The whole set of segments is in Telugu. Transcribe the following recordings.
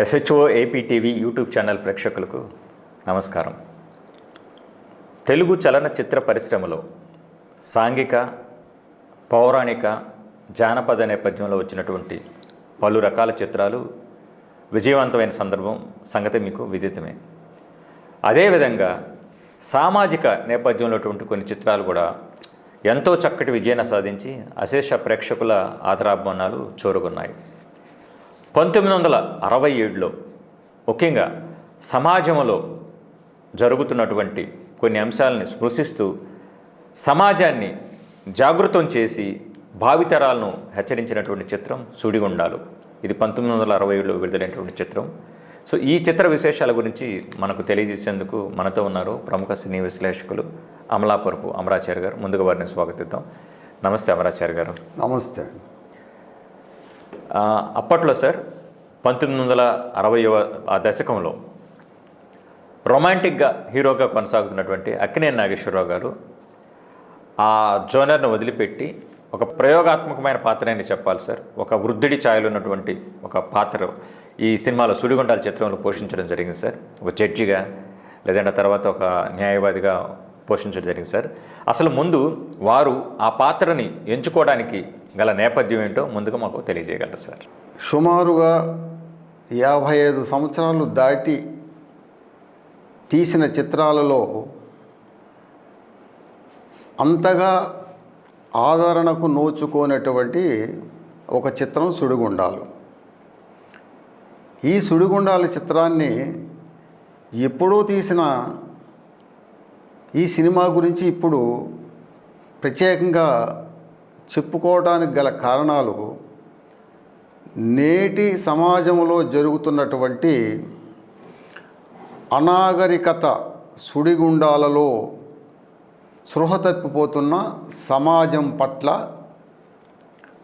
ఎస్హెచ్ఓ ఏపీటీవీ యూట్యూబ్ ఛానల్ ప్రేక్షకులకు నమస్కారం. తెలుగు చలనచిత్ర పరిశ్రమలో సాంఘిక పౌరాణిక జానపద నేపథ్యంలో వచ్చినటువంటి పలు రకాల చిత్రాలు విజయవంతమైన సందర్భం సంగతి మీకు విదితమే. అదేవిధంగా సామాజిక నేపథ్యంలో కొన్ని చిత్రాలు కూడా ఎంతో చక్కటి విజయాన్ని సాధించి అశేష ప్రేక్షకుల ఆదరాభిమానాలు చూరుకున్నాయి పంతొమ్మిది వందల అరవై ఏడులో ముఖ్యంగా సమాజంలో జరుగుతున్నటువంటి కొన్ని అంశాలని స్పృశిస్తూ సమాజాన్ని జాగృతం చేసి భావితరాలను హెచ్చరించినటువంటి చిత్రం సుడిగుండాలు. ఇది పంతొమ్మిది వందల అరవై ఏడులో విడుదలైనటువంటి చిత్రం. సో ఈ చిత్ర విశేషాల గురించి మనకు తెలియజేసేందుకు మనతో ఉన్నారు ప్రముఖ సినీ విశ్లేషకులు అమలాపురపు అమరాచార్య గారు. ముందుగా వారిని స్వాగతిద్దాం. నమస్తే అమరాచార్య గారు. నమస్తే అప్పట్లో సార్ పంతొమ్మిది వందల అరవైవ ఆ దశకంలో రొమాంటిక్గా హీరోగా కొనసాగుతున్నటువంటి అక్కినే నాగేశ్వరరావు గారు ఆ జోనర్ను వదిలిపెట్టి ఒక ప్రయోగాత్మకమైన పాత్ర అని చెప్పాలి సార్. ఒక వృద్ధుడి ఛాయలు ఉన్నటువంటి ఒక పాత్ర ఈ సినిమాలో సుడిగుండాల చిత్రంలో పోషించడం జరిగింది సార్. ఒక జడ్జిగా లేదంటే తర్వాత ఒక న్యాయవాదిగా పోషించడం జరిగింది సార్. అసలు ముందు వారు ఆ పాత్రని ఎంచుకోవడానికి గల నేపథ్యం ఏంటో ముందుగా మాకు తెలియజేయగలరు సార్. సుమారుగా యాభై ఐదు సంవత్సరాలు దాటి తీసిన చిత్రాలలో అంతగా ఆదరణకు నోచుకోనటువంటి ఒక చిత్రం సుడిగుండాలు. ఈ సుడిగుండాల చిత్రాన్ని ఎప్పుడో తీసిన ఈ సినిమా గురించి ఇప్పుడు ప్రత్యేకంగా చెప్పుకోవడానికి గల కారణాలు నేటి సమాజంలో జరుగుతున్నటువంటి అనాగరికత సుడిగుండాలలో సృహ తప్పిపోతున్న సమాజం పట్ల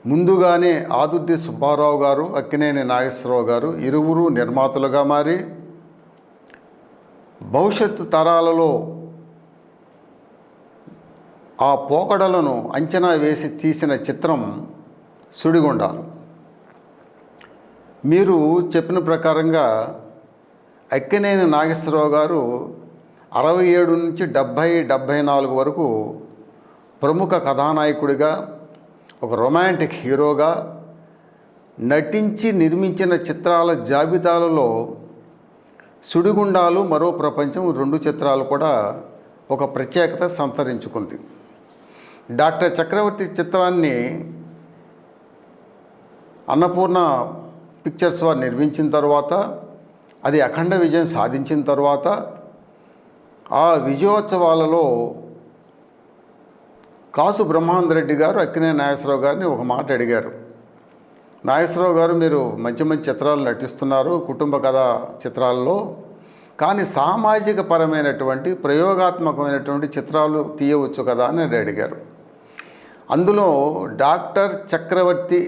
ముందుగానే ఆదుర్తి సుబ్బారావు గారు అక్కినేని నాగేశ్వరరావు గారు ఇరువురు నిర్మాతలుగా మారి భవిష్యత్తు తరాలలో ఆ పోకడలను అంచనా వేసి తీసిన చిత్రం సుడిగుండాలు. మీరు చెప్పిన ప్రకారంగా అక్కినేని నాగేశ్వరరావు గారు అరవై ఏడు నుంచి డెబ్భై డెబ్భై నాలుగు వరకు ప్రముఖ కథానాయకుడిగా ఒక రొమాంటిక్ హీరోగా నటించి నిర్మించిన చిత్రాల జాబితాలలో సుడిగుండాలు మరో ప్రపంచం రెండు చిత్రాలు కూడా ఒక ప్రత్యేకత సంతరించుకుంది. డాక్టర్ చక్రవర్తి చిత్రాన్ని అన్నపూర్ణ పిక్చర్స్ వారు నిర్మించిన తర్వాత అది అఖండ విజయం సాధించిన తర్వాత ఆ విజయోత్సవాలలో కాసు బ్రహ్మాందరెడ్డి గారు అక్కినే నాగేశ్వరరావు గారిని ఒక మాట అడిగారు. నాగేశ్వరరావు గారు మీరు మంచి మంచి చిత్రాలు నటిస్తున్నారు కుటుంబ కథ చిత్రాల్లో కానీ సామాజిక పరమైనటువంటి ప్రయోగాత్మకమైనటువంటి చిత్రాలు తీయవచ్చు కదా అని అడిగారు. అందులో డాక్టర్ చక్రవర్తి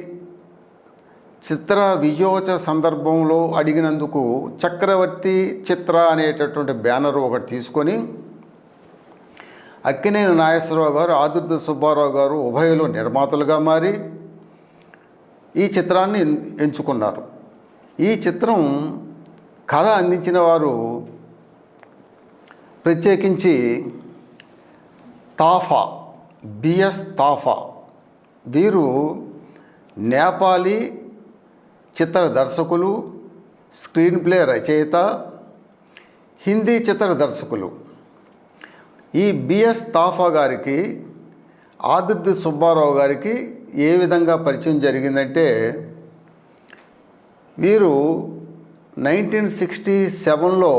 చిత్ర విజయోత్సవ సందర్భంలో అడిగినందుకు చక్రవర్తి చిత్ర అనేటటువంటి బ్యానర్ ఒకటి తీసుకొని అక్కినేని నాగేశ్వరరావు గారు ఆదుర్తి సుబ్బారావు గారు ఉభయలు నిర్మాతలుగా మారి ఈ చిత్రాన్ని ఎన్- ఎంచుకున్నారు. ఈ చిత్రం కథ అందించిన వారు ప్రత్యేకించి తాఫా బిఎస్ తాఫా. వీరు నేపాలీ చిత్ర దర్శకులు స్క్రీన్ ప్లే రచయిత హిందీ చిత్ర దర్శకులు. ఈ బిఎస్ తాఫా గారికి ఆదిత్య సుబ్బారావు గారికి ఏ విధంగా పరిచయం జరిగిందంటే వీరు నైన్టీన్ సిక్స్టీ సెవెన్లో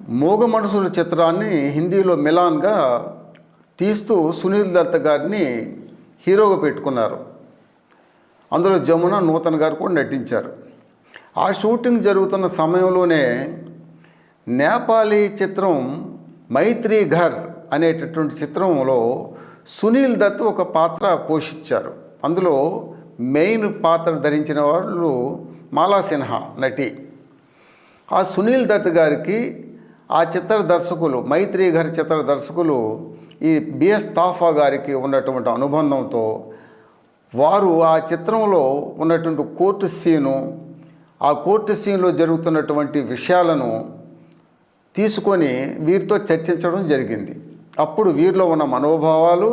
మూగ మనుషుల చిత్రాన్ని హిందీలో మిలాన్గా తీస్తూ సునీల్ దత్ గారిని హీరోగా పెట్టుకున్నారు. అందులో జమున నూతన్ గారు కూడా నటించారు. ఆ షూటింగ్ జరుగుతున్న సమయంలోనే నేపాలీ చిత్రం మైత్రి ఘర్ అనేటటువంటి చిత్రంలో సునీల్ దత్ ఒక పాత్ర పోషించారు. అందులో మెయిన్ పాత్ర ధరించిన వాళ్ళు మాలా సిన్హా నటి. ఆ సునీల్ దత్ గారికి ఆ చిత్ర దర్శకులు మైత్రి గారి చిత్ర దర్శకులు ఈ బిఎస్ తాఫా గారికి ఉన్నటువంటి అనుబంధంతో వారు ఆ చిత్రంలో ఉన్నటువంటి కోర్టు సీను ఆ కోర్టు సీన్లో జరుగుతున్నటువంటి విషయాలను తీసుకొని వీరితో చర్చించడం జరిగింది. అప్పుడు వీరిలో ఉన్న మనోభావాలు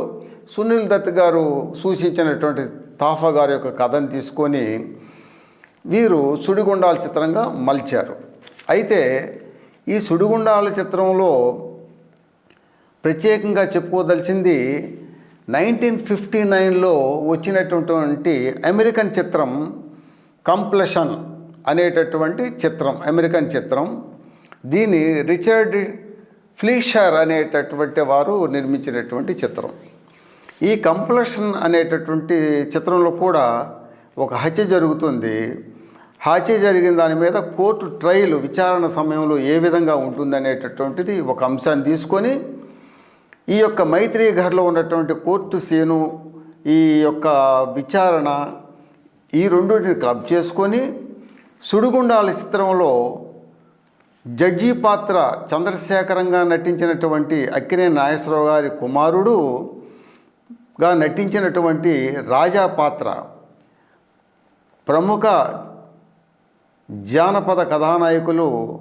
సునీల్ దత్ గారు సూచించినటువంటి తాఫా గారి యొక్క కథను తీసుకొని వీరు సుడిగుండాల చిత్రంగా మలిచారు. అయితే ఈ సుడిగుండాల చిత్రంలో ప్రత్యేకంగా చెప్పుకోదలిచింది నైన్టీన్ ఫిఫ్టీ నైన్లో వచ్చినటువంటి అమెరికన్ చిత్రం కంప్లషన్ అనేటటువంటి చిత్రం అమెరికన్ చిత్రం. దీని రిచర్డ్ ఫ్లీషర్ అనేటటువంటి వారు నిర్మించినటువంటి చిత్రం. ఈ కంప్లషన్ అనేటటువంటి చిత్రంలో కూడా ఒక హత్య జరుగుతుంది. హత్య జరిగిన దాని మీద కోర్టు ట్రయల్ విచారణ సమయంలో ఏ విధంగా ఉంటుందనేటటువంటిది ఒక అంశాన్ని తీసుకొని ఈ యొక్క మైత్రి ఘర్లో ఉన్నటువంటి కోర్టు సీను ఈ యొక్క విచారణ ఈ రెండింటిని క్లబ్ చేసుకొని సుడిగుండాల చిత్రంలో జడ్జి పాత్ర చంద్రశేఖరంగా నటించినటువంటి అక్కినే నాగేశ్వరరావు గారి కుమారుడుగా నటించినటువంటి రాజా పాత్ర ప్రముఖ జానపద కథానాయకులు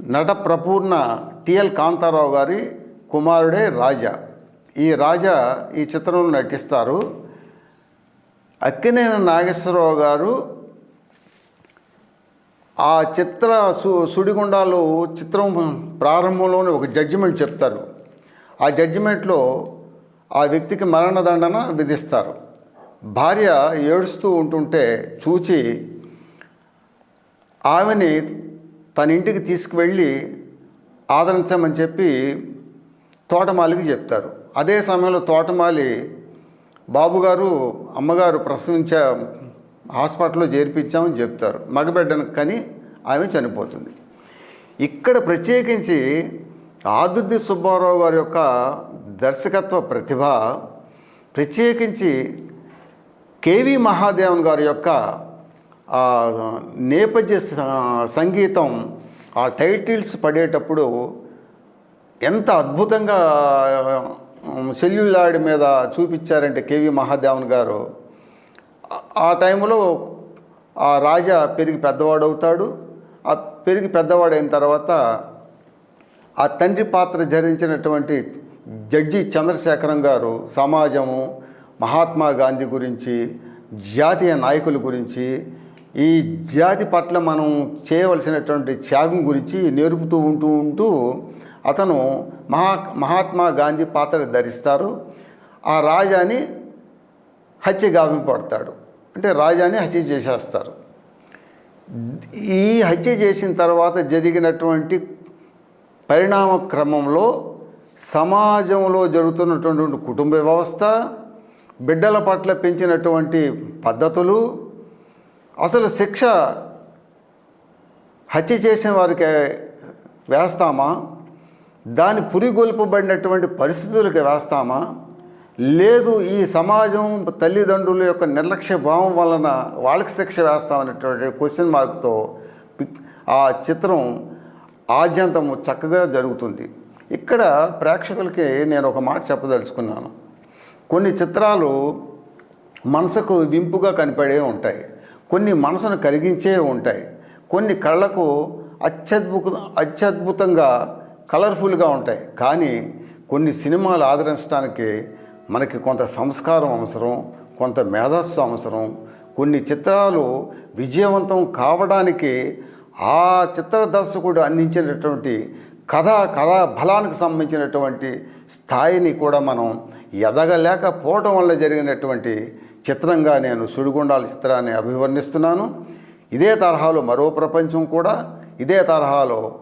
నట ప్రపూర్ణ టిఎల్ కాంతారావు గారి కుమారుడే రాజా. ఈ రాజా ఈ చిత్రంలో నటిస్తారు. అక్కినేని నాగేశ్వరరావు గారు ఆ చిత్ర సు సుడిగుండాలు చిత్రం ప్రారంభంలోనే ఒక జడ్జిమెంట్ చెప్తారు. ఆ జడ్జిమెంట్లో ఆ వ్యక్తికి మరణదండన విధిస్తారు. భార్య ఏడుస్తూ ఉంటుంటే చూచి ఆమెని తన ఇంటికి తీసుకువెళ్ళి ఆదరించమని చెప్పి తోటమాలికి చెప్తారు. అదే సమయంలో తోటమాలి బాబుగారు అమ్మగారు ప్రసవించే హాస్పిటల్లో చేర్పించామని చెప్తారు. మగబిడ్డను కానీ ఆమె చనిపోతుంది. ఇక్కడ ప్రత్యేకించి ఆదుర్ది సుబ్బారావు గారి యొక్క దర్శకత్వ ప్రతిభ ప్రత్యేకించి కేవి మహాదేవన్ గారి యొక్క నేపథ్య సంగీతం ఆ టైటిల్స్ పడేటప్పుడు ఎంత అద్భుతంగా సెల్యులాయిడ్ మీద చూపించారంటే కేవి మహాదేవన్ గారు. ఆ- టైంలో ఆ రాజా పెరిగి పెద్దవాడవుతాడు ఆ పెరిగి పెద్దవాడైన తర్వాత ఆ తండ్రి పాత్ర ధరించినటువంటి జడ్జి చంద్రశేఖరం గారు సమాజము మహాత్మా గాంధీ గురించి జాతీయ నాయకుల గురించి ఈ జాతి పట్ల మనం చేయవలసినటువంటి త్యాగం గురించి నేర్పుతూ ఉంటూ ఉంటూ అతను మహా మహాత్మా గాంధీ పాత్ర ధరిస్తారు. ఆ రాజాని హత్య గావింపడతాడు అంటే రాజాని హత్య చేసేస్తారు. ఈ హత్య చేసిన తర్వాత జరిగినటువంటి పరిణామ క్రమంలో సమాజంలో జరుగుతున్నటువంటి కుటుంబ వ్యవస్థ బిడ్డల పట్ల పెంచినటువంటి పద్ధతులు అసలు శిక్ష హత్య చేసిన వారికి వేస్తామా? దాని పురిగొల్పబడినటువంటి పరిస్థితులకు వేస్తామా లేదు ఈ సమాజం తల్లిదండ్రుల యొక్క నిర్లక్ష్య భావం వలన వాళ్ళకి శిక్ష వేస్తామనేటువంటి క్వశ్చన్ మార్క్తో ఆ చిత్రం ఆద్యంతము చక్కగా జరుగుతుంది. ఇక్కడ ప్రేక్షకులకి నేను ఒక మాట చెప్పదలుచుకున్నాను. కొన్ని చిత్రాలు మనసుకు వింపుగా కనపడే ఉంటాయి. కొన్ని మనసును కరిగించే ఉంటాయి. కొన్ని కళ్ళకు అత్యద్భుత అత్యద్భుతంగా కలర్ఫుల్గా ఉంటాయి. కానీ కొన్ని సినిమాలు ఆదరించడానికి మనకి కొంత సంస్కారం అవసరం కొంత మేధస్సు అవసరం. కొన్ని చిత్రాలు విజయవంతం కావడానికి ఆ చిత్ర దర్శకుడు అందించినటువంటి కథ కథా బలానికి సంబంధించినటువంటి స్థాయిని కూడా మనం ఎదగలేకపోవడం వల్ల జరిగినటువంటి చిత్రంగా నేను సుడిగుండాల చిత్రాన్ని అభివర్ణిస్తున్నాను. ఇదే తరహాలో మరో ప్రపంచం కూడా ఇదే తరహాలో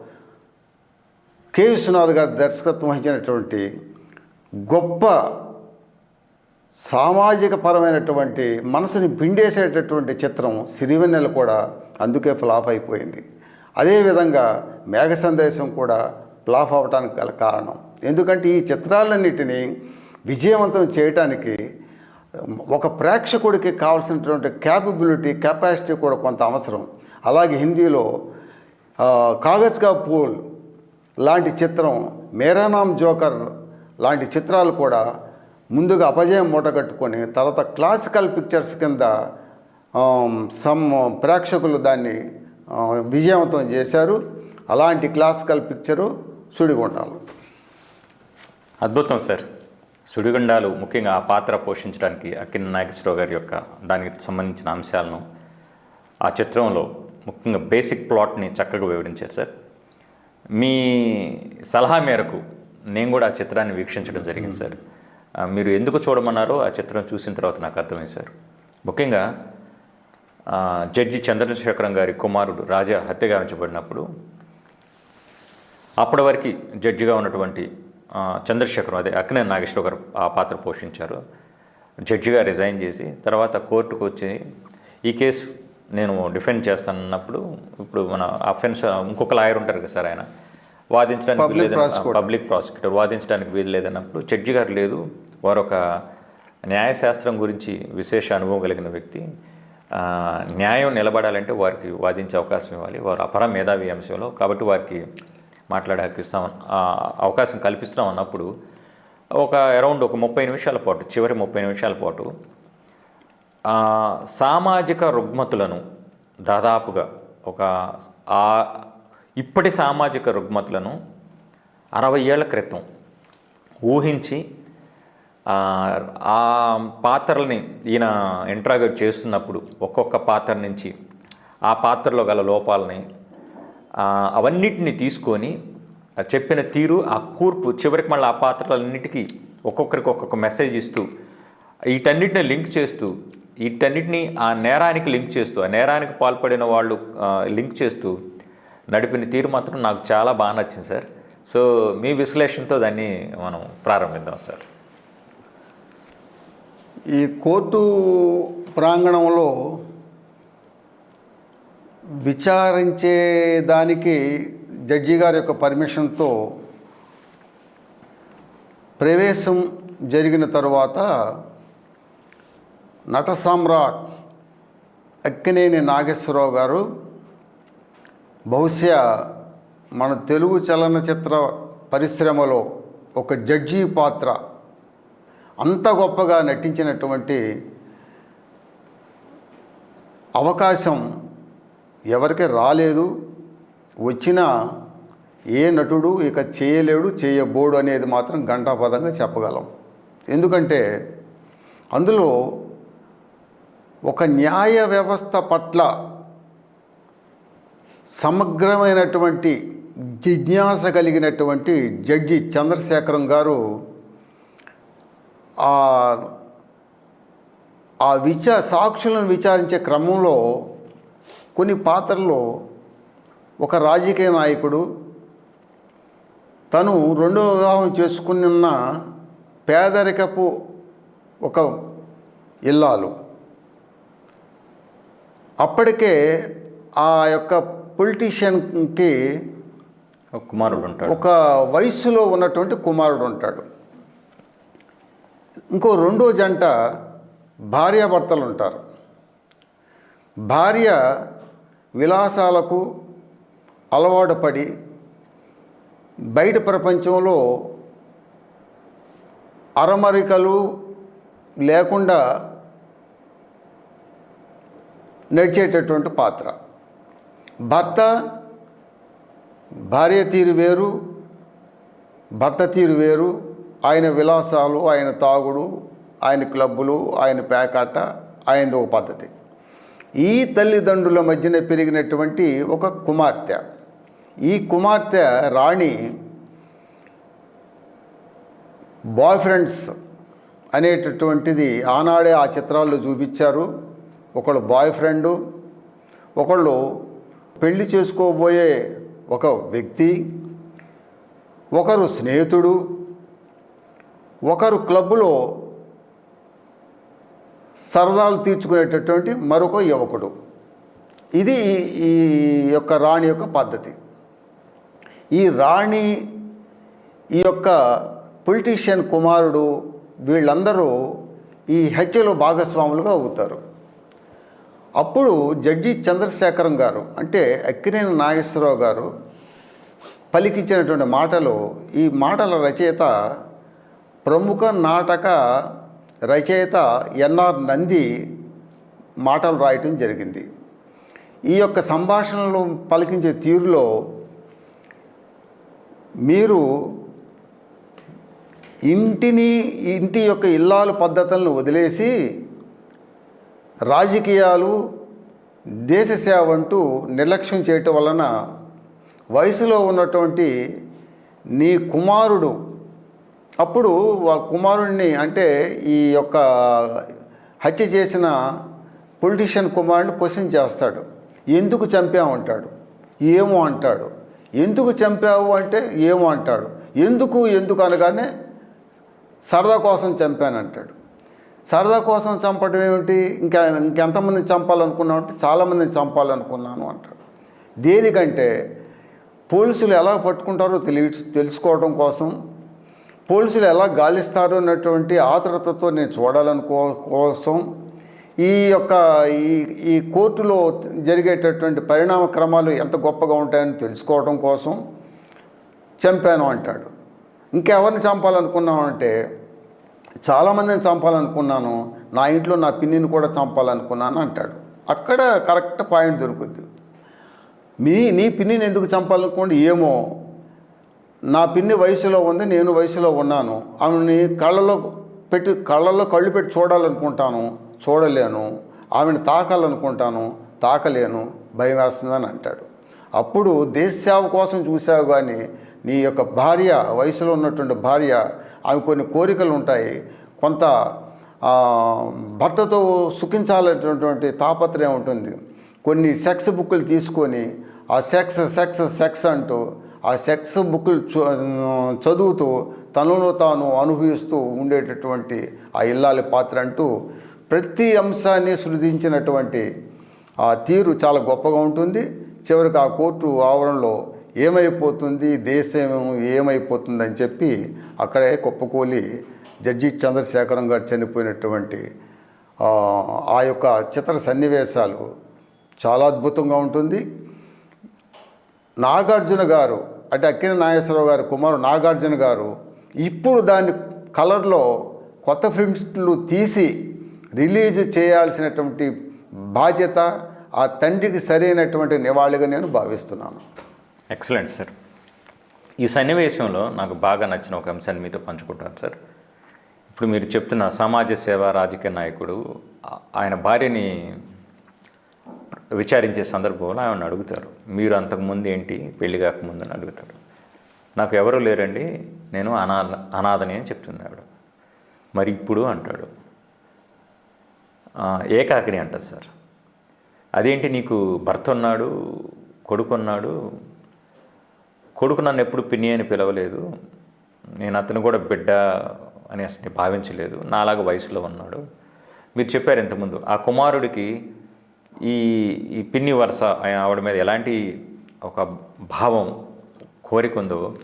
కె విశ్వనాథ్ గారి దర్శకత్వం వహించినటువంటి గొప్ప సామాజిక పరమైనటువంటి మనసుని పిండేసేటటువంటి చిత్రం సిరివెన్నెల కూడా అందుకే ఫ్లాప్ అయిపోయింది. అదేవిధంగా మేఘ సందేశం కూడా ఫ్లాప్ అవడానికి గల కారణం. ఎందుకంటే ఈ చిత్రాలన్నిటినీ విజయవంతం చేయటానికి ఒక ప్రేక్షకుడికి కావాల్సినటువంటి క్యాపబిలిటీ కెపాసిటీ కూడా కొంత అవసరం. అలాగే హిందీలో కాగజ్ కా పూల్ లాంటి చిత్రం మేరా నామ్ జోకర్ లాంటి చిత్రాలు కూడా ముందుగా అపజయం మూట కట్టుకొని తర్వాత క్లాసికల్ పిక్చర్స్ కింద సమ్ ప్రేక్షకులు దాన్ని విజయవంతం చేశారు. అలాంటి క్లాసికల్ పిక్చరు సుడిగుండాలు. అద్భుతం సార్. సుడిగుండాలు ముఖ్యంగా ఆ పాత్ర పోషించడానికి అక్కిన నాగేశ్వరరావు గారి యొక్క దానికి సంబంధించిన అంశాలను ఆ చిత్రంలో ముఖ్యంగా బేసిక్ ప్లాట్ని చక్కగా వివరించారు సార్. మీ సలహా మేరకు నేను కూడా ఆ చిత్రాన్ని వీక్షించడం జరిగింది సార్. మీరు ఎందుకు చూడమన్నారో ఆ చిత్రం చూసిన తర్వాత నాకు అర్థమైంది సార్. ముఖ్యంగా జడ్జి చంద్రశేఖరం గారి కుమారుడు రాజా హత్య గావించబడినప్పుడు అప్పటి వరకు జడ్జిగా ఉన్నటువంటి చంద్రశేఖరం అదే అక్నే నాగేశ్వర గారు ఆ పాత్ర పోషించారు. జడ్జిగా రిజైన్ చేసి తర్వాత కోర్టుకు వచ్చి ఈ కేసు నేను డిఫెండ్ చేస్తానన్నప్పుడు ఇప్పుడు మన అఫెన్స్ ఇంకొక లాయర్ ఉంటారు కదా సార్ ఆయన. వాదించడానికి వీలు. పబ్లిక్ ప్రాసిక్యూటర్ వాదించడానికి వీలు లేదన్నప్పుడు జడ్జి గారు లేదు. వారు ఒక న్యాయశాస్త్రం గురించి విశేష అనుభవం కలిగిన వ్యక్తి. న్యాయం నిలబడాలంటే వారికి వాదించే అవకాశం ఇవ్వాలి. వారు అపర మేధావి అంశంలో కాబట్టి వారికి మాట్లాడే ఇస్తాం అవకాశం కల్పిస్తాం అన్నప్పుడు ఒక అరౌండ్ ఒక ముప్పై నిమిషాల పాటు చివరి ముప్పై నిమిషాల పాటు సామాజిక రుగ్మతులను దాదాపుగా ఒక ఆ ఇప్పటి సామాజిక రుగ్మతులను అరవై ఏళ్ళ క్రితం ఊహించి ఆ, పాత్రల్ని ఈయన ఇంట్రాగేట్ చేస్తున్నప్పుడు ఒక్కొక్క పాత్ర నుంచి ఆ పాత్రలో గల లోపాలని అవన్నిటిని తీసుకొని చెప్పిన తీరు ఆ కూర్పు చివరికి మళ్ళీ ఆ పాత్రలన్నిటికీ ఒక్కొక్కరికి ఒక్కొక్క మెసేజ్ ఇస్తూ వీటన్నిటిని లింక్ చేస్తూ వీటన్నిటిని ఆ నేరానికి లింక్ చేస్తూ ఆ నేరానికి పాల్పడిన వాళ్ళు లింక్ చేస్తూ నడిపిన తీరు మాత్రం నాకు చాలా బాగా నచ్చింది సార్. సో మీ విశ్లేషణతో దాన్ని మనం ప్రారంభిద్దాం సార్. ఈ కోర్టు ప్రాంగణంలో విచారించే దానికి జడ్జి గారి యొక్క పర్మిషన్తో ప్రవేశం జరిగిన తరువాత నట సామ్రాట్ అక్కినేని నాగేశ్వరరావు గారు బహుశా మన తెలుగు చలనచిత్ర పరిశ్రమలో ఒక జడ్జి పాత్ర అంత గొప్పగా నటించినటువంటి అవకాశం ఎవరికి రాలేదు. వచ్చినా ఏ నటుడు ఇక చేయలేడు చేయబోడు అనేది మాత్రం ఘంటాపదంగా చెప్పగలం. ఎందుకంటే అందులో ఒక న్యాయ వ్యవస్థ పట్ల సమగ్రమైనటువంటి జిజ్ఞాస కలిగినటువంటి జడ్జి చంద్రశేఖరం గారు ఆ ఆ విచా సాక్షులను విచారించే క్రమంలో కొన్ని పాత్రల్లో ఒక రాజకీయ నాయకుడు తను రెండో వివాహం చేసుకున్న పేదరికపు ఒక ఇల్లాలు అప్పటికే ఆ యొక్క పొలిటీషియన్కి కుమారుడు ఉంటాడు. ఒక వయస్సులో ఉన్నటువంటి కుమారుడు ఉంటాడు. ఇంకో రెండో జంట భార్యాభర్తలు ఉంటారు. భార్య విలాసాలకు అలవాటు పడి బయట ప్రపంచంలో అరమరికలు లేకుండా నడిచేటటువంటి పాత్ర. భర్త భార్య తీరు వేరు భర్త తీరు వేరు. ఆయన విలాసాలు ఆయన తాగుడు ఆయన క్లబ్బులు ఆయన పేకాట ఆయనది ఒక పద్ధతి. ఈ తల్లిదండ్రుల మధ్యన పెరిగినటువంటి ఒక కుమార్తె. ఈ కుమార్తె రాణి బాయ్ ఫ్రెండ్స్ అనేటటువంటిది ఆనాడే ఆ చిత్రాల్లో చూపించారు. ఒకళ్ళు బాయ్ ఫ్రెండు ఒకళ్ళు పెళ్ళి చేసుకోబోయే ఒక వ్యక్తి ఒకరు స్నేహితుడు ఒకరు క్లబ్లో సరదాలు తీర్చుకునేటటువంటి మరొక యువకుడు. ఇది ఈ యొక్క రాణి యొక్క పద్ధతి. ఈ రాణి ఈ యొక్క పొలిటీషియన్ కుమారుడు వీళ్ళందరూ ఈ హత్యలో భాగస్వాములుగా అవుతారు. అప్పుడు జడ్జి చంద్రశేఖరం గారు అంటే అక్కినేని నాగేశ్వరరావు గారు పలికించినటువంటి మాటలు ఈ మాటల రచయిత ప్రముఖ నాటక రచయిత ఎన్ఆర్ నంది మాటలు రాయటం జరిగింది. ఈ యొక్క సంభాషణలు పలికించే తీరులో మీరు ఇంటిని ఇంటి యొక్క ఇల్లాలు పద్ధతులను వదిలేసి రాజకీయాలు దేశ సేవ అంటూ నిర్లక్ష్యం చేయటం వలన వయసులో ఉన్నటువంటి నీ కుమారుడు అప్పుడు ఆ కుమారుడిని అంటే ఈ యొక్క హత్య చేసిన పొలిటీషియన్ కుమారుడిని క్వశ్చన్ చేస్తాడు. ఎందుకు చంపావు అంటాడు. ఏమో అంటాడు. ఎందుకు చంపావు అంటే ఏమో అంటాడు. ఎందుకు ఎందుకు అనగానే సరదా కోసం చంపానంటాడు. సరదా కోసం చంపడం ఏమిటి? ఇంకా ఇంకెంతమందిని చంపాలనుకున్నావు అంటే చాలామందిని చంపాలనుకున్నాను అంటాడు. దేనికంటే పోలీసులు ఎలా పట్టుకుంటారో తెలియ తెలుసుకోవడం కోసం పోలీసులు ఎలా గాలిస్తారు అన్నటువంటి ఆతృతతో నేను చూడాలనుకో కోసం ఈ యొక్క ఈ ఈ కోర్టులో జరిగేటటువంటి పరిణామ క్రమాలు ఎంత గొప్పగా ఉంటాయని తెలుసుకోవడం కోసం చంపాను అంటాడు. ఇంకెవరిని చంపాలనుకున్నామంటే చాలామందిని చంపాలనుకున్నాను నా ఇంట్లో నా పిన్నిని కూడా చంపాలనుకున్నాను అంటాడు. అక్కడ కరెక్ట్ పాయింట్ దొరుకుద్ది. మీ నీ పిన్నిని ఎందుకు చంపాలనుకోండి? ఏమో నా పిన్ని వయసులో ఉంది నేను వయసులో ఉన్నాను. ఆమెని కళ్ళలో పెట్టి కళ్ళలో కళ్ళు పెట్టి చూడాలనుకుంటాను చూడలేను. ఆమెను తాకాలనుకుంటాను తాకలేను భయం వేస్తుందని అంటాడు. అప్పుడు దేశ సేవ కోసం చూసావు కానీ నీ యొక్క భార్య వయసులో ఉన్నటువంటి భార్య ఆమె కొన్ని కోరికలు ఉంటాయి. కొంత భర్తతో సుఖించాలనేటువంటి తాపత్రయం ఉంటుంది. కొన్ని సెక్స్ బుక్కులు తీసుకొని ఆ సెక్స్ సెక్స్ సెక్స్ అంటూ ఆ సెక్స్ బుక్కులు చదువుతూ తనను తాను అనుభవిస్తూ ఉండేటటువంటి ఆ ఇల్లాలి పాత్ర అంటూ ప్రతి అంశాన్ని సృజించినటువంటి ఆ తీరు చాలా గొప్పగా ఉంటుంది. చివరికి ఆ కోర్టు ఆవరణలో ఏమైపోతుంది దేశం ఏమైపోతుంది అని చెప్పి అక్కడే కుప్పకూలి జడ్జి చంద్రశేఖరం గారు చనిపోయినటువంటి ఆ, యొక్క చిత్ర సన్నివేశాలు చాలా అద్భుతంగా ఉంటుంది. నాగార్జున గారు అంటే అక్కిన నాగేశ్వరరావు గారు కుమారు నాగార్జున గారు ఇప్పుడు దాని కలర్లో కొత్త ఫిల్మ్స్లు తీసి రిలీజ్ చేయాల్సినటువంటి బాధ్యత ఆ తండ్రికి సరైనటువంటి నివాళిగా నేను భావిస్తున్నాను. ఎక్సలెంట్ సార్ ఈ సన్నివేశంలో నాకు బాగా నచ్చిన ఒక అంశాన్ని మీతో పంచుకుంటాను సార్ ఇప్పుడు మీరు చెప్తున్న సమాజ సేవ రాజకీయ నాయకుడు ఆయన భార్యని విచారించే సందర్భంలో ఆయన అడుగుతారు. మీరు అంతకుముందు ఏంటి? పెళ్ళి కాకముందు అని అడుగుతారు. నాకు ఎవరు లేరండి? నేను అనా అనాథని అని చెప్తుంది ఆవిడ మరి ఇప్పుడు అంటాడు. "ఆ, ఏకాకిని అంటారు సార్ అదేంటి నీకు భర్త ఉన్నాడు? కొడుకున్నాడు కొడుకు నన్ను ఎప్పుడు పిన్ని అని పిలవలేదు. నేను అతను కూడా బిడ్డ అని అసలు భావించలేదు. నాలాగా వయసులో ఉన్నాడు. మీరు చెప్పారు ఇంతకుముందు ఆ కుమారుడికి ఈ ఈ పిన్ని వరుస ఆవిడ మీద ఎలాంటి ఒక భావం కోరిక ఉందో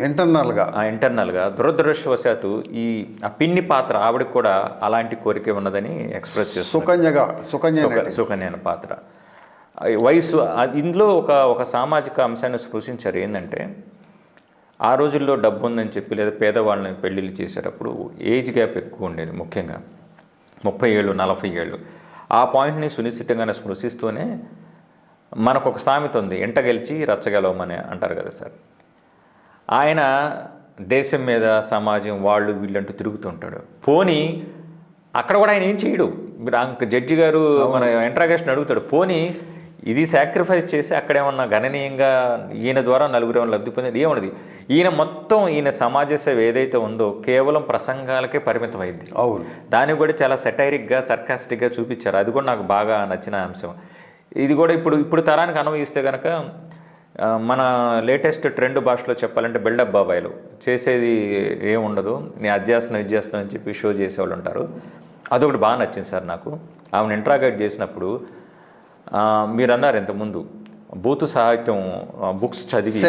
ఇంటర్నల్గా ఆ ఇంటర్నల్గా దురదృష్టవశాత్తు ఈ ఆ పిన్ని పాత్ర ఆవిడకి కూడా అలాంటి కోరిక ఉన్నదని ఎక్స్ప్రెస్ చేస్తుంది సుకన్యగా సుకన్య సుక సుకన్యన పాత్ర. వయసు ఇందులో ఒక ఒక సామాజిక అంశాన్ని స్పృశించారు. ఏంటంటే ఆ రోజుల్లో డబ్బు ఉందని చెప్పి లేదా పేదవాళ్ళని పెళ్ళిళ్ళు చేసేటప్పుడు ఏజ్ గ్యాప్ ఎక్కువ ఉండేది ముఖ్యంగా. ముప్పై ఏళ్ళు నలభై ఏళ్ళు. ఆ పాయింట్ని సునిశ్చితంగానే స్పృశిస్తూనే మనకు ఒక సామెత ఉంది ఎంట గెలిచి రచ్చగలవమని అంటారు కదా సార్. ఆయన దేశం మీద సమాజం వాళ్ళు వీళ్ళంటూ తిరుగుతుంటాడు పోనీ అక్కడ కూడా ఆయన ఏం చేయడు? మీరు అంక జడ్జి గారు మన ఇంట్రాగేషన్ అడుగుతాడు. పోనీ ఇది సాక్రిఫైస్ చేసి అక్కడేమన్నా గణనీయంగా ఈయన ద్వారా నలుగురు ఏమైనా లబ్ధి పొందేది ఏమన్నది? ఈయన మొత్తం ఈయన సమాజ సేవ ఏదైతే ఉందో కేవలం ప్రసంగాలకే పరిమితం అయింది. అవును. దాన్ని కూడా చాలా సెటైరిక్గా సర్కాస్టిక్గా చూపించారు. అది కూడా నాకు బాగా నచ్చిన అంశం. ఇది కూడా ఇప్పుడు ఇప్పుడు తరానికి అన్వయిస్తే కనుక మన లేటెస్ట్ ట్రెండ్ భాషలో చెప్పాలంటే బిల్డప్ బాబాయిలు. చేసేది ఏముండదు. నేను అధ్యాసనం విద్యాసనం అని చెప్పి షో చేసేవాళ్ళు ఉంటారు. అదొకటి బాగా నచ్చింది సార్ నాకు. ఆమెను ఇంట్రాగేట్ చేసినప్పుడు మీరు అన్నారు ఇంతకుముందు బూతు సాహిత్యం బుక్స్ చదివి.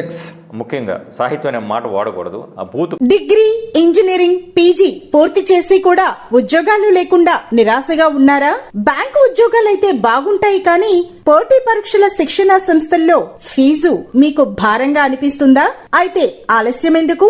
ముఖ్యంగా సాహిత్యం అనే మాట వాడకూడదు. ఆ బూతు డిగ్రీ ఇంజనీరింగ్ పీజీ పూర్తి చేసి కూడా ఉద్యోగాలు లేకుండా నిరాశగా ఉన్నారా? బ్యాంకు ఉద్యోగాలైతే బాగుంటాయి కానీ పోటీ పరీక్షల శిక్షణ సంస్థల్లో ఫీజు మీకు భారంగా అనిపిస్తుందా? అయితే ఆలస్యం ఎందుకు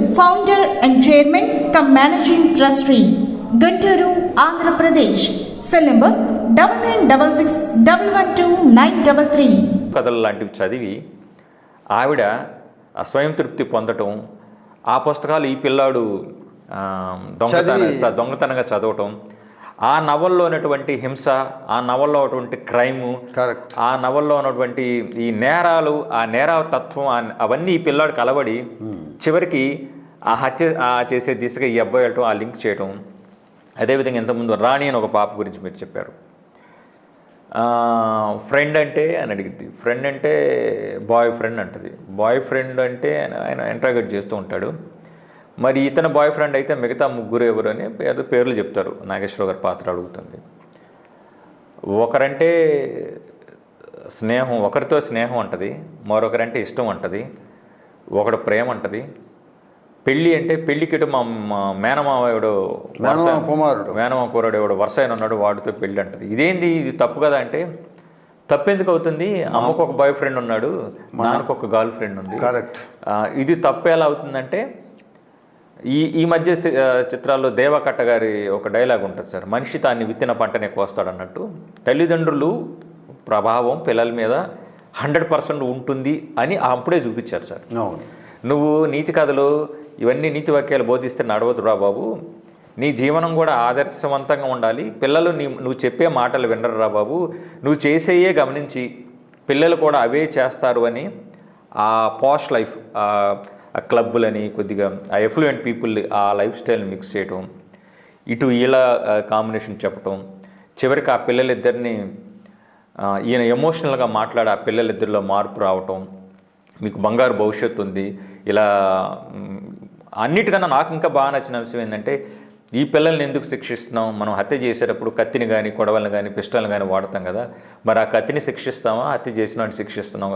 Founder and chairman cum managing trustee Guntur Andhra Pradesh cell number double nine double six double one two nine double three కథలు లాంటివి చదివి ఆవిడ ఆ స్వయం తృప్తి పొందటం ఆ పుస్తకాలు ఈ పిల్లాడు దొంగతన దొంగతనంగా చదవటం ఆ నవల్లో ఉన్నటువంటి హింస ఆ నవల్లో ఉన్నటువంటి క్రైము కరెక్ట్. ఆ నవల్లో ఉన్నటువంటి ఈ నేరాలు ఆ నేర తత్వం అవన్నీ ఈ పిల్లాడికి అలవడి చివరికి ఆ హత్య ఆ చేసే దిశగా ఈ అబ్బాయి వెళ్ళటం ఆ లింక్ చేయటం. అదేవిధంగా ఇంతకుముందు రాణి అని ఒక పాప గురించి మీరు చెప్పారు. ఫ్రెండ్ అంటే అని అడిగింది ఫ్రెండ్ అంటే బాయ్ ఫ్రెండ్ అంటది. బాయ్ ఫ్రెండ్ అంటే ఆయన- ఆయన ఇంట్రాగేట్ చేస్తూ ఉంటాడు. మరి ఇతను బాయ్ ఫ్రెండ్ అయితే మిగతా ముగ్గురు ఎవరు అని ఏదో పేర్లు చెప్తారు. నాగేశ్వర గారి పాత్ర అడుగుతుంది. ఒకరంటే స్నేహం ఒకరితో స్నేహం ఉంటుంది మరొకరంటే ఇష్టం ఉంటుంది ఒకడు ప్రేమ ఉంటుంది పెళ్ళి అంటే పెళ్ళికి ఇటు మా మా మేనమావ ఎవడో వరుస- మేనమామ కుమారుడు. మేనమామ కుమారుడు ఎవడో వరుస అయిన ఉన్నాడు వాడితో పెళ్ళి అంటది. ఇదేంది? ఇది తప్పు కదా అంటే తప్పు ఎందుకు అవుతుంది? అమ్మకు ఒక బాయ్ ఫ్రెండ్ ఉన్నాడు నాన్నకు ఒక గర్ల్ ఫ్రెండ్ ఉంది. కరెక్ట్ ఇది తప్పు ఎలా అవుతుందంటే ఈ ఈ మధ్య చిత్రాల్లో దేవకట్ట గారి ఒక డైలాగ్ ఉంటుంది సార్. మనిషి తాన్ని విత్తిన పంటనే కోస్తాడు అన్నట్టు తల్లిదండ్రులు ప్రభావం పిల్లల మీద హండ్రెడ్ పర్సెంట్ ఉంటుంది అని అప్పుడే చూపించారు సార్. నువ్వు నీతి కథలు ఇవన్నీ నీతి వాక్యాలు బోధిస్తే నడవదురా బాబు. నీ జీవనం కూడా ఆదర్శవంతంగా ఉండాలి. పిల్లలు నీ నువ్వు చెప్పే మాటలు వినరురా బాబు. నువ్వు చేసేయే గమనించి పిల్లలు కూడా అవే చేస్తారు అని ఆ పాష్ లైఫ్ ఆ క్లబ్బులని కొద్దిగా ఆ ఎఫ్లూయెంట్ పీపుల్ ఆ లైఫ్ స్టైల్ని మిక్స్ చేయటం ఇటు వీళ్ళ కాంబినేషన్ చెప్పటం చివరికి ఆ పిల్లలిద్దరిని ఈయన ఎమోషనల్గా మాట్లాడే ఆ పిల్లలిద్దరిలో మార్పు రావటం మీకు బంగారు భవిష్యత్తు ఉంది. ఇలా అన్నిటికన్నా నాకు ఇంకా బాగా నచ్చిన విషయం ఏంటంటే ఈ పిల్లల్ని ఎందుకు శిక్షిస్తున్నాం? మనం హత్య చేసేటప్పుడు కత్తిని కానీ కొడవలను కానీ పిస్టల్ని కానీ వాడతాం కదా. మరి ఆ కత్తిని శిక్షిస్తామా? హత్య చేసిన వాడిని శిక్షిస్తున్నాం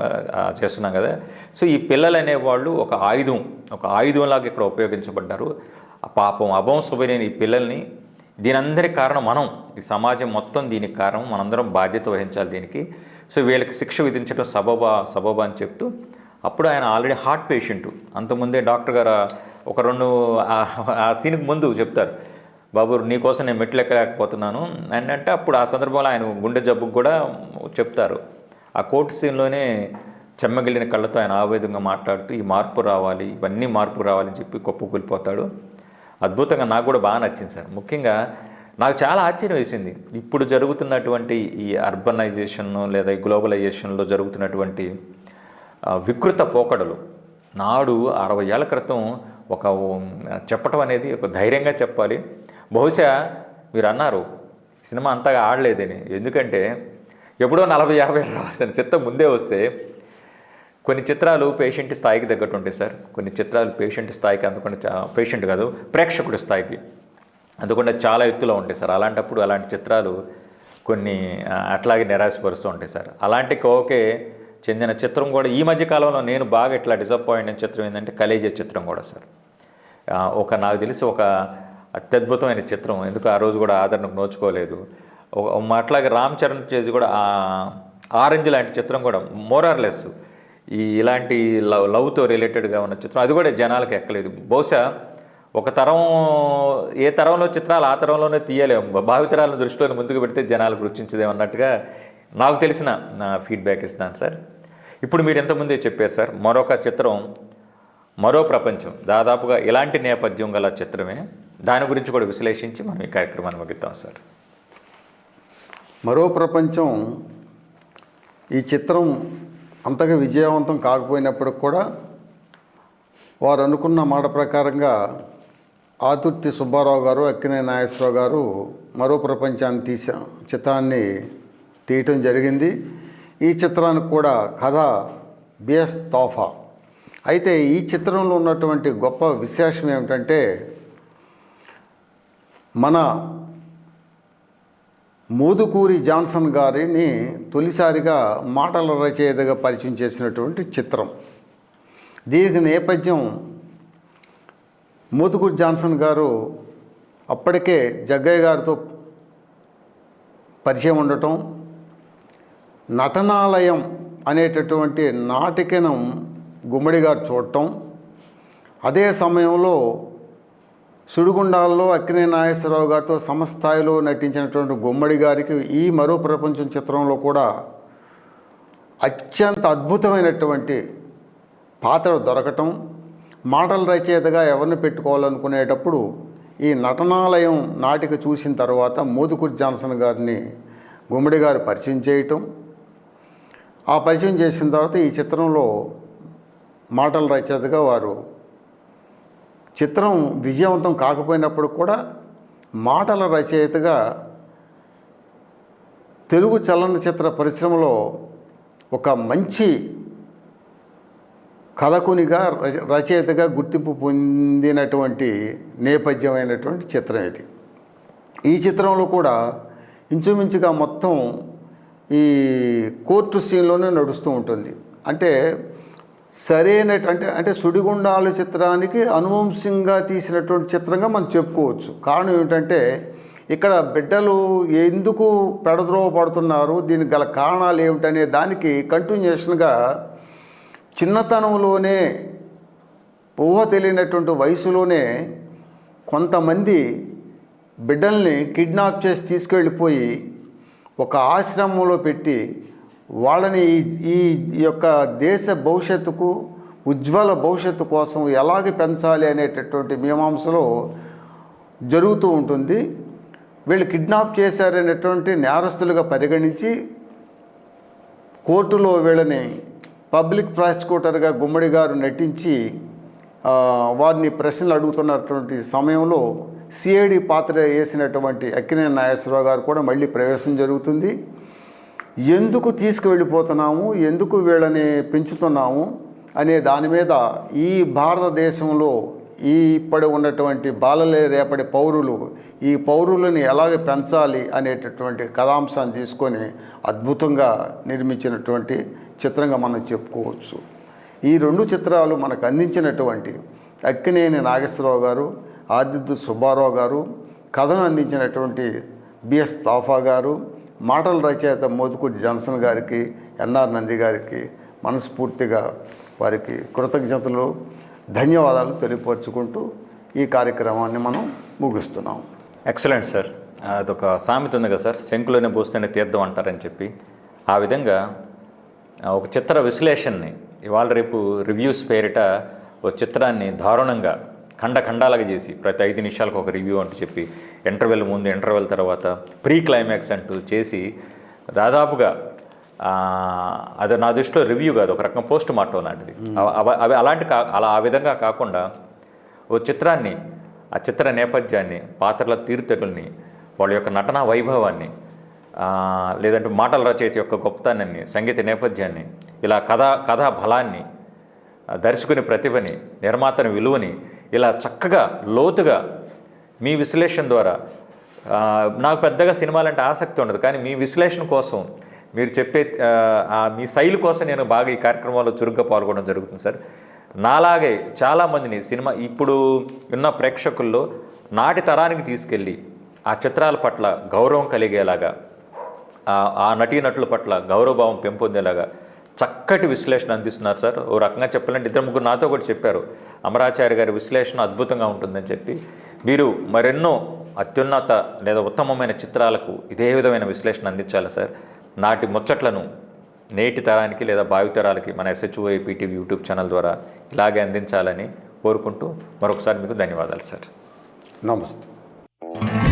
చేస్తున్నాం కదా. సో ఈ పిల్లలు అనేవాళ్ళు ఒక ఆయుధం ఒక ఆయుధంలాగా ఇక్కడ ఉపయోగించబడ్డారు. పాపం అభంశుభైన ఈ పిల్లల్ని దీని కారణం మనం. ఈ సమాజం మొత్తం దీనికి కారణం. మనందరం బాధ్యత వహించాలి దీనికి. సో వీళ్ళకి శిక్ష విధించడం సబబా సబబా అని చెప్తూ అప్పుడు ఆయన ఆల్రెడీ హార్ట్ పేషెంట్. అంతకుముందే డాక్టర్ గారు ఒక రెండు ఆ- సీన్కి ముందు చెప్తారు. బాబు నీకోసం నేను మెట్లు ఎక్కలేకపోతున్నాను. అండ్ అంటే అప్పుడు ఆ సందర్భంలో ఆయన గుండె జబ్బుకు కూడా చెప్తారు. ఆ కోర్టు సీన్లోనే చెమ్మగిలిన కళ్ళతో ఆయన ఆవేదంగా మాట్లాడుతూ ఈ మార్పు రావాలి ఇవన్నీ మార్పు రావాలని చెప్పి కుప్పకూలిపోతాడు అద్భుతంగా నాకు కూడా బాగా నచ్చింది సార్. ముఖ్యంగా నాకు చాలా ఆశ్చర్యం వేసింది. ఇప్పుడు జరుగుతున్నటువంటి ఈ అర్బనైజేషన్ లేదా ఈ గ్లోబలైజేషన్లో జరుగుతున్నటువంటి వికృత పోకడలు. నాడు అరవై ఏళ్ళ క్రితం ఒక చెప్పటం అనేది ఒక ధైర్యంగా చెప్పాలి. బహుశా మీరు అన్నారు సినిమా అంతగా ఆడలేదని. ఎందుకంటే ఎప్పుడో నలభై యాభై ఏళ్ళు చిత్తం చిత్రం ముందే వస్తే కొన్ని చిత్రాలు పేషెంట్ స్థాయికి తగ్గట్టు ఉంటాయి సార్. కొన్ని చిత్రాలు పేషెంట్ స్థాయికి అందుకుండా చా- పేషెంట్ కాదు ప్రేక్షకుడి స్థాయికి అందుకుండా చాలా ఎత్తులో ఉంటాయి సార్. అలాంటప్పుడు అలాంటి చిత్రాలు కొన్ని అట్లాగే నిరాశపరుస్తూ ఉంటాయి సార్. అలాంటి కోకే చెందిన చిత్రం కూడా ఈ మధ్య కాలంలో నేను బాగా ఇట్లా డిసప్పాయింట్ అయిన చిత్రం ఏంటంటే కలేజీ చిత్రం కూడా సార్. ఒక నాకు తెలిసి ఒక అత్యద్భుతమైన చిత్రం. ఎందుకు ఆ రోజు కూడా ఆదరణకు నోచుకోలేదు. ఒక అట్లాగే రామ్ చరణ్ చేసి కూడా ఆరెంజ్ లాంటి చిత్రం కూడా మోరార్లెస్ ఈ ఇలాంటి లవ్ లవ్తో రిలేటెడ్గా ఉన్న చిత్రం. అది కూడా జనాలకు ఎక్కలేదు. బహుశా ఒక తరం ఏ తరంలో చిత్రాలు ఆ తరంలోనే తీయలేము. భావితరాలను దృష్టిలో ముందుకు పెడితే జనాలకు రుచించదేమో నాకు తెలిసిన నా ఫీడ్బ్యాక్ ఇస్తాను సార్. ఇప్పుడు మీరు ఎంతమంది చెప్పారు సార్ మరొక చిత్రం మరో ప్రపంచం. దాదాపుగా ఇలాంటి నేపథ్యం గల చిత్రమే. దాని గురించి కూడా విశ్లేషించి మనం ఈ కార్యక్రమాన్ని ముగిద్దాం సార్. మరో ప్రపంచం ఈ చిత్రం అంతగా విజయవంతం కాకపోయినప్పటికి కూడా వారు అనుకున్న మాట ప్రకారంగా ఆతుర్తి సుబ్బారావు గారు అక్కినే నాగేశ్వరరావు గారు మరో ప్రపంచాన్ని తీసా చిత్రాన్ని తీయటం జరిగింది. ఈ చిత్రానికి కూడా కథ బిఎస్ తోఫా. అయితే ఈ చిత్రంలో ఉన్నటువంటి గొప్ప విశేషం ఏమిటంటే మన మోదుకూరి జాన్సన్ గారిని తొలిసారిగా మాటల రచయితగా పరిచయం చేసినటువంటి చిత్రం. దీనికి నేపథ్యం మోదుకూరి జాన్సన్ గారు అప్పటికే జగ్గయ్య గారితో పరిచయం ఉండటం నటనాలయం అనేటటువంటి నాటికను గుమ్మడి గారు చూడటం. అదే సమయంలో సుడిగుండాల్లో అక్కినే నాగేశ్వరరావు గారితో సమస్థాయిలో నటించినటువంటి గుమ్మడి గారికి ఈ మరో ప్రపంచం చిత్రంలో కూడా అత్యంత అద్భుతమైనటువంటి పాత్ర దొరకటం. మాటల రచయితగా ఎవరిని పెట్టుకోవాలనుకునేటప్పుడు ఈ నటనాలయం నాటిక చూసిన తర్వాత మోదుకూరి జాన్సన్ గారిని గుమ్మడి గారు పరిచయం చేయటం. ఆ పరిచయం చేసిన తర్వాత ఈ చిత్రంలో మాటల రచయితగా వారు చిత్రం విజయవంతం కాకపోయినప్పుడు కూడా మాటల రచయితగా తెలుగు చలనచిత్ర పరిశ్రమలో ఒక మంచి కథకునిగా రచ- రచయితగా గుర్తింపు పొందినటువంటి నేపథ్యమైనటువంటి చిత్రం ఇది. ఈ చిత్రంలో కూడా ఇంచుమించుగా మొత్తం ఈ కోర్టు సీన్లోనే నడుస్తూ ఉంటుంది. అంటే సరైన అంటే అంటే సుడిగుండాల చిత్రానికి అనువంశంగా తీసినటువంటి చిత్రంగా మనం చెప్పుకోవచ్చు. కారణం ఏమిటంటే ఇక్కడ బిడ్డలు ఎందుకు పెడద్రోవ పడుతున్నారు దీనికి గల కారణాలు ఏమిటనే దానికి కంటిన్యూషన్గా చిన్నతనంలోనే ఊహ తెలియనటువంటి వయసులోనే కొంతమంది బిడ్డల్ని కిడ్నాప్ చేసి తీసుకెళ్ళిపోయి ఒక ఆశ్రమంలో పెట్టి వాళ్ళని ఈ యొక్క దేశ భవిష్యత్తుకు ఉజ్వల భవిష్యత్తు కోసం ఎలాగ పెంచాలి అనేటటువంటి మీమాంసలో జరుగుతూ ఉంటుంది. వీళ్ళు కిడ్నాప్ చేశారనేటువంటి నేరస్తులుగా పరిగణించి కోర్టులో వీళ్ళని పబ్లిక్ ప్రాసిక్యూటర్గా గుమ్మడి గారు నటించి వారిని ప్రశ్నలు అడుగుతున్నటువంటి సమయంలో సిఐడి పాత్ర వేసినటువంటి అక్కినే నాగేశ్వరరావు గారు కూడా మళ్ళీ ప్రవేశం జరుగుతుంది. ఎందుకు తీసుకువెళ్ళిపోతున్నాము? ఎందుకు వీళ్ళని పెంచుతున్నాము? అనే దాని మీద ఈ భారతదేశంలో ఈ ఇప్పటి ఉన్నటువంటి బాలలే రేపటి పౌరులు ఈ పౌరులని ఎలాగ పెంచాలి అనేటటువంటి కథాంశాన్ని తీసుకొని అద్భుతంగా నిర్మించినటువంటి చిత్రంగా మనం చెప్పుకోవచ్చు. ఈ రెండు చిత్రాలు మనకు అందించినటువంటి అక్కినేని నాగేశ్వరరావు గారు ఆదిత్య సుబ్బారావు గారు కథను అందించినటువంటి బిఎస్ తాఫా గారు మాటల రచయిత మోతుకూరి జాన్సన్ గారికి ఎన్ఆర్ నంది గారికి మనస్ఫూర్తిగా వారికి కృతజ్ఞతలు ధన్యవాదాలు తెలియపరుచుకుంటూ ఈ కార్యక్రమాన్ని మనం ముగిస్తున్నాం. ఎక్సలెంట్ సార్ అదొక సామెత ఉంది కదా సార్ శంకులోనే పోస్తేనే తీర్థం అంటారని చెప్పి. ఆ విధంగా ఒక చిత్ర విశ్లేషణని ఇవాళ రేపు రివ్యూస్ పేరిట ఒక చిత్రాన్ని దారుణంగా ఖండ ఖండాలుగా చేసి ప్రతి ఐదు నిమిషాలకు ఒక రివ్యూ అంటూ చెప్పి ఇంటర్వెల్ ముందు ఇంటర్వెల్ తర్వాత ప్రీ క్లైమాక్స్ అంటూ చేసి దాదాపుగా అది నా దృష్టిలో రివ్యూ కాదు ఒక రకం పోస్ట్ మార్టం లాంటిది అవ- అలాంటి కా అలా ఆ విధంగా కాకుండా ఓ చిత్రాన్ని ఆ చిత్ర నేపథ్యాన్ని పాత్రల తీరుతెగుల్ని వాళ్ళ యొక్క నటనా వైభవాన్ని లేదంటే మాటల రచయిత యొక్క గొప్పతనాన్ని సంగీత నేపథ్యాన్ని ఇలా కథా కథా బలాన్ని దర్శకుని ప్రతిభని నిర్మాతని విలువని ఇలా చక్కగా లోతుగా మీ విశ్లేషణ ద్వారా నాకు పెద్దగా సినిమాలంటే ఆసక్తి ఉండదు కానీ మీ విశ్లేషణ కోసం మీరు చెప్పే మీ శైలి కోసం నేను బాగా ఈ కార్యక్రమాల్లో చురుగ్గా పాల్గొనడం జరుగుతుంది సార్. నాలాగే చాలామందిని సినిమా ఇప్పుడు ఉన్న ప్రేక్షకుల్లో నాటి తరానికి తీసుకెళ్ళి ఆ చిత్రాల పట్ల గౌరవం కలిగేలాగా ఆ నటీనటుల పట్ల గౌరవభావం పెంపొందేలాగా చక్కటి విశ్లేషణ అందిస్తున్నారు సార్. ఓ రకంగా చెప్పాలంటే ఇద్దరు ముగ్గురు నాతో కూడా చెప్పారు. అమరాచార్య గారి విశ్లేషణ అద్భుతంగా ఉంటుందని చెప్పి. మీరు మరెన్నో అత్యున్నత లేదా ఉత్తమమైన చిత్రాలకు ఇదే విధమైన విశ్లేషణ అందించాలి సార్. నాటి ముచ్చట్లను నేటి తరానికి లేదా భావితరాలకి మన ఎస్హెచ్ఓఏ పీటీవీ యూట్యూబ్ ఛానల్ ద్వారా ఇలాగే అందించాలని కోరుకుంటూ మరొకసారి మీకు ధన్యవాదాలు సార్. నమస్తే.